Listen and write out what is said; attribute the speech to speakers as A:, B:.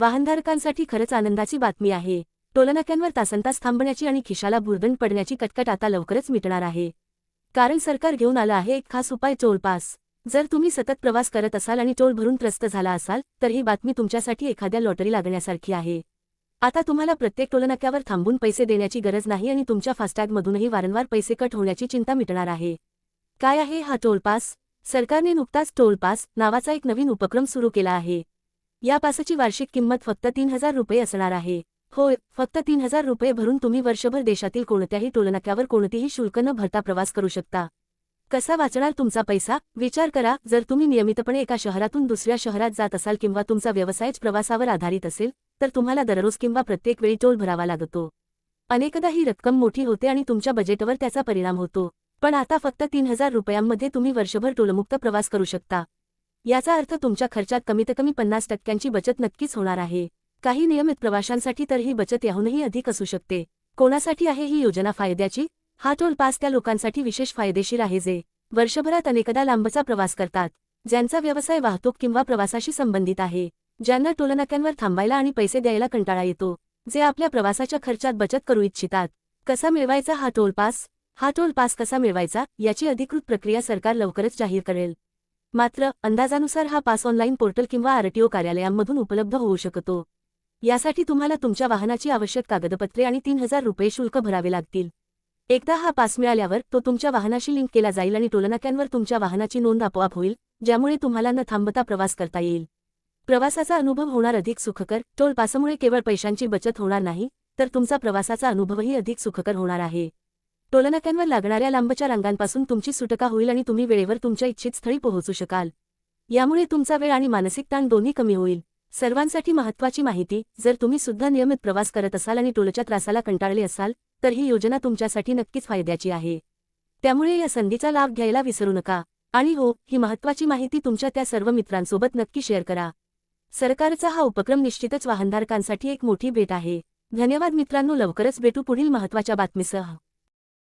A: वाहनधारकांसाठी खरंच आनंदाची बातमी आहे. टोलनाक्यांवर तासनतास थांबण्याची आणि खिशाला भुर्दंड पडण्याची कटकट आता लवकरच मिटणार आहे. कारण सरकार घेऊन आलं आहे एक खास उपाय टोल पास जर तुम्ही सतत प्रवास करत असाल आणि टोल भरून त्रस्त झाला असाल तर ही बातमी तुमच्यासाठी एखाद्या लॉटरी लागण्यासारखी आहे. आता तुम्हाला प्रत्येक टोलनाक्यावर थांबून पैसे देण्याची गरज नाही आणि तुमच्या फास्टॅगमधूनही वारंवार पैसे कट होण्याची चिंता मिटणार आहे. काय आहे हा टोल पास सरकारने नुकताच टोल पास नावाचा एक नवीन उपक्रम सुरू केला आहे. या पासची वार्षिक किंमत फक्त तीन हजार रुपये असणार आहे. होय फक्त तीन हजार रुपये भरून तुम्ही वर्षभर देशातील कोणत्याही टोलनाक्यावर कोणतेही शुल्क न भरता प्रवास करू शकता. कसा वाचणार तुमचा पैसा? विचार करा जर तुम्ही नियमितपणे एका शहरातून दुसऱ्या शहरात जात असाल किंवा तुमचा व्यवसायच प्रवासावर आधारित असेल तर तुम्हाला दररोज किंवा प्रत्येक वेळी टोल भरावा लागतो. अनेकदा ही रक्कम मोठी होते आणि तुमच्या बजेटवर त्याचा परिणाम होतो. पण आता फक्त तीन हजार रुपयांमध्ये तुम्ही वर्षभर टोलमुक्त प्रवास करू शकता. याचा अर्थ तुमच्या खर्चात कमीत कमी पन्नास टक्क्यांची बचत नक्कीच होणार आहे. काही नियमित प्रवाशांसाठी तर ही बचत याहूनही अधिक असू शकते. कोणासाठी आहे ही योजना फायद्याची? हा टोल पास त्या लोकांसाठी विशेष फायदेशीर आहे जे वर्षभरात अनेकदा लांबचा प्रवास करतात ज्यांचा व्यवसाय वाहतूक किंवा प्रवासाशी संबंधित आहे ज्यांना टोलनाक्यांवर थांबायला आणि पैसे द्यायला कंटाळा येतो जे आपल्या प्रवासाच्या खर्चात बचत करू इच्छितात. कसा मिळवायचा हा टोल पास? हा टोल पास कसा मिळवायचा? याची अधिकृत प्रक्रिया सरकार लवकरच जाहीर करेल. मात्र अंदाजानुसार हा पास ऑनलाईन पोर्टल किंवा आरटीओ कार्यालयांमधून उपलब्ध होऊ शकतो. यासाठी तुम्हाला तुमच्या वाहनाची आवश्यक कागदपत्रे आणि तीन हजार रुपये शुल्क भरावे लागतील. एकदा हा पास मिळाल्यावर तो तुमच्या वाहनाशी लिंक केला जाईल आणि टोलनाक्यांवर तुमच्या वाहनाची नोंद आपोआप होईल ज्यामुळे तुम्हाला न थांबता प्रवास करता येईल. प्रवासाचा अनुभव होणार अधिक सुखकर टोल पासमुळे केवळ पैशांची बचत होणार नाही तर तुमचा प्रवासाचा अनुभवही अधिक सुखकर होणार आहे. टोलनाक्यांवर लागणाऱ्या लांबच्या रांगांपासून तुमची सुटका होईल आणि तुम्ही वेळेवर तुमच्या इच्छित स्थळी पोहोचू शकाल. यामुळे तुमचा वेळ आणि मानसिक ताण दोन्ही कमी होईल. सर्वांसाठी महत्त्वाची माहिती जर तुम्ही सुद्धा नियमित प्रवास करत असाल आणि टोलच्या त्रासाला कंटाळले असाल तर ही योजना तुमच्यासाठी नक्कीच फायद्याची आहे. त्यामुळे या संधीचा लाभ घ्यायला विसरू नका. आणि हो ही महत्त्वाची माहिती तुमच्या त्या सर्व मित्रांसोबत नक्की शेअर करा. सरकारचा हा उपक्रम निश्चितच वाहनधारकांसाठी एक मोठी भेट आहे. धन्यवाद मित्रांनो लवकरच भेटू पुढील महत्त्वाच्या बातमीसह.